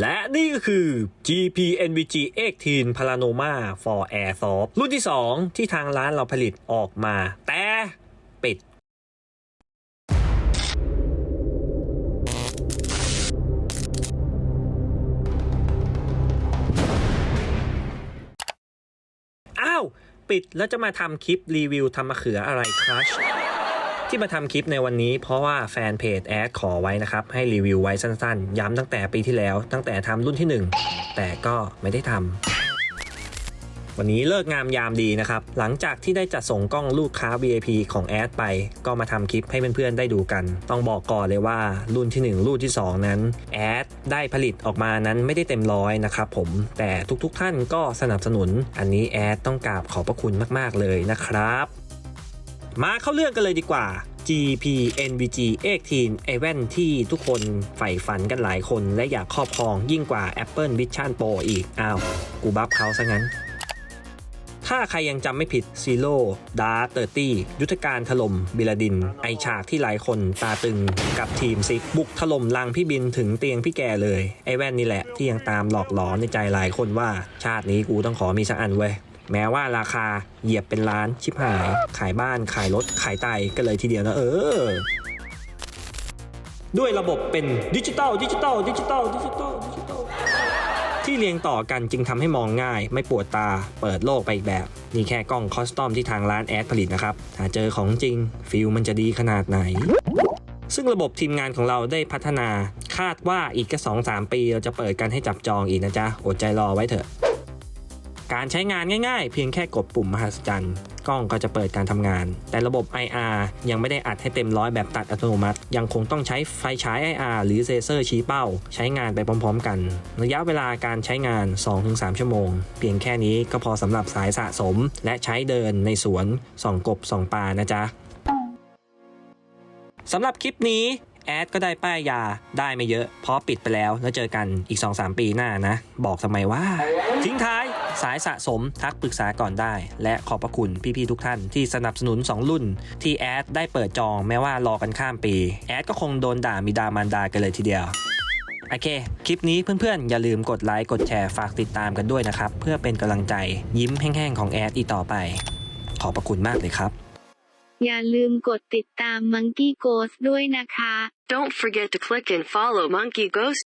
และนี่ก็คือ GP NVG 18 Palanoma for Airsoft รุ่นที่ 2 ที่ทางร้านเราผลิตออกมา แต่ปิดอ้าวปิดแล้วจะมาทำคลิปรีวิวทำมะเขืออะไรครับ ที่มาทำคลิปในวันนี้เพราะว่าแฟนเพจแอดขอไว้นะครับ ให้รีวิวไว้สั้นๆ ย้ำตั้งแต่ปีที่แล้ว ตั้งแต่ทำรุ่นที่ 1 แต่ก็ไม่ได้ทำวันนี้เลิกงามยามดีนะครับ หลังจากที่ได้จัดส่งกล้องลูกค้า VIP ของแอดไป ก็มาทำคลิปให้เพื่อนๆได้ดูกัน ต้องบอกก่อนเลยว่ารุ่นที่ 1 รุ่นที่ 2 นั้นแอดได้ผลิตออกมานั้นไม่ได้เต็มร้อยนะครับผม แต่ทุกๆท่านก็สนับสนุน อันนี้แอดต้องกราบขอบพระคุณมากๆเลยนะครับ มาเข้าเรื่องกันเลยดีกว่า GP NVG 18 Even ที่ทุกคนใฝ่ฝันกันหลายคน และอยากครอบครองยิ่งกว่า Apple Vision Pro อีก อ้าว กูบัฟเขาซะงั้น ถ้าใครยังจำไม่ผิด Zero Dark 30ยุทธการถล่มบิลาดิน ไอฉากที่หลายคนตาตึงกับทีมซิก บุกถล่มลังพี่บินถึงเตียงพี่แกเลย ไอแว่นนี่แหละที่ยังตามหลอกหลอนในใจหลายคนว่า ชาตินี้กูต้องขอมีสักอันเว้ยแม้ว่าราคาเหยียบเป็นล้านชิบหาย ขายบ้านขายรถขายไตกันเลยทีเดียวนะเออ ด้วยระบบเป็นดิจิตอลดิจิตอลดิจิตอลดิจิตอลดิจิตอล ที่เรียงต่อกันจึงทำให้มองง่าย ไม่ปวดตา เปิดโลกไปอีกแบบ นี่แค่กล้องคอสตอมที่ทางร้านแอดผลิตนะครับถ้าเจอของจริงฟิลมันจะดีขนาดไหน ซึ่งระบบทีมงานของเราได้พัฒนา คาดว่าอีกแค่สองสามปีเราจะเปิดกันให้จับจองอีกนะจ๊ะอดใจรอไว้เถอะ การใช้งานง่ายๆ เพียงแค่กดปุ่มมหัศจรรย์กล้องก็จะเปิดการทำงาน แต่ระบบ IR ยังไม่ได้อัดให้เต็มร้อยแบบตัดอัตโนมัติ ยังคงต้องใช้ไฟฉาย IR หรือเซเซอร์ชี้เป้า ใช้งานไปพร้อมๆกัน ระยะเวลาการใช้งาน 2-3 ชั่วโมง เพียงแค่นี้ก็พอสำหรับสายสะสม และใช้เดินในสวนส่องกบส่องปลานะจ๊ะสำหรับคลิปนี้แอดก็ได้ป้ายยาได้ไม่เยอะ เพราะปิดไปแล้วแล้วเจอกันอีก 2-3 ปีหน้านะ บอกทำไมว่าทิ้งท้าย สายสะสมทักปรึกษาก่อนได้ และขอบพระคุณพี่ๆทุกท่านที่สนับสนุน 2 รุ่น ที่แอดได้เปิดจองแม้ว่ารอกันข้ามปี แอดก็คงโดนด่ามีดามันดากันเลยทีเดียวโอเค คลิปนี้เพื่อนๆ อย่าลืมกดไลค์ กดแชร์ ฝากติดตามกันด้วยนะครับ เพื่อเป็นกำลังใจยิ้มแห้งๆ ของแอดอีกต่อไป ขอบพระคุณมากเลยครับ อย่าลืมกดติดตาม Monkey Ghost ด้วยนะคะ Don't forget to click and follow Monkey Ghost